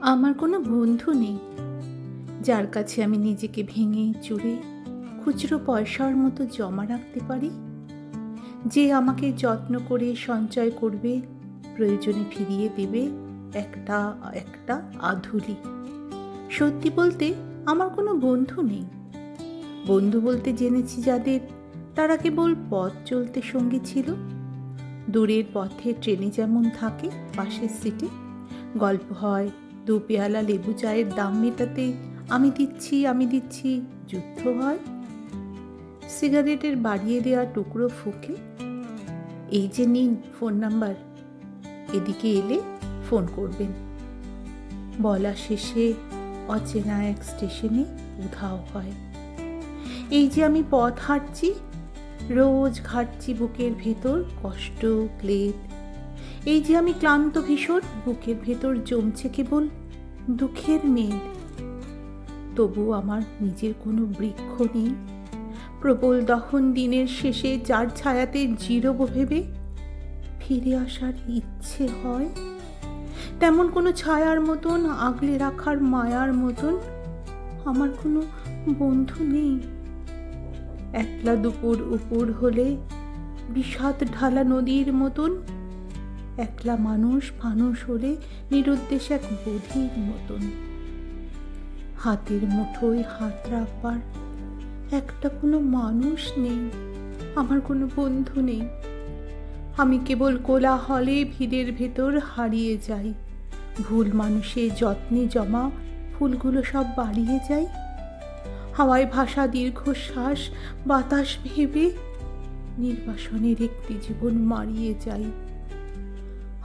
আমার কোনো বন্ধু নেই। যার কাছে আমি নিজেকে ভেঙে চুরে খুচরো পয়সার মতো জমা রাখতে পারি। যে আমাকে যত্ন করে সঞ্চয় করবে, প্রয়োজনে ফিরিয়ে দেবে একটা একটা আধুলি। সত্যি বলতে আমার কোনো বন্ধু নেই। বন্ধু বলতে জেনেছি যাদের তারা কেবল পথ চলতে সঙ্গী ছিল। দূরের পথে ট্রেনে যেমন থাকে, পাশের সিটে গল্প হয় দু পেয়ালা লেবু চায়ের দাম মেটাতে আমি দিচ্ছি আমি দিচ্ছি, যুদ্ধ হয়। সিগারেটের বাড়িয়ে দেওয়া টুকরো ফুকে। এই যে নিন ফোন নাম্বার। এদিকে এলে ফোন করবেন। বলা শেষে অচেনা এক স্টেশনে উধাও হয়। এই যে আমি পথ হাঁটছি, রোজ ঘাটছি বুকের ভেতর কষ্ট, ক্লেদ এই যে আমি ক্লান্ত ভীষণ বুকের ভেতর জমছে কেবল দুঃখের মেদ। তবু আমার নিজের কোনো বৃক্ষ নেই। প্রবল দহন দিনের শেষে যার ছায়াতে জিরব ভেবে ফিরে আসার ইচ্ছে হয়। তেমন কোনো ছায়ার মতন, আগলে রাখার মায়ার মতন আমার কোনো বন্ধু নেই। একলা দুপুর উপর হলে বিষাদ ঢালা নদীর মতন একলা মানুষ, ফানুষ হলে নিরুদ্দেশ এক বধির মতন। হাতের মুঠোয় হাত রাখবার, একটা কোনো মানুষ নেই, আমার কোনো বন্ধু নেই। আমি কেবল কোলাহলে ভিড়ের ভেতর হারিয়ে যাই। ভুল মানুষে যত্নে জমা ফুলগুলো সব বাড়িয়ে যায় হাওয়ায় ভাষা দীর্ঘশ্বাস, বাতাস ভেবে নির্বাসনের একটি জীবন মারিয়ে যাই।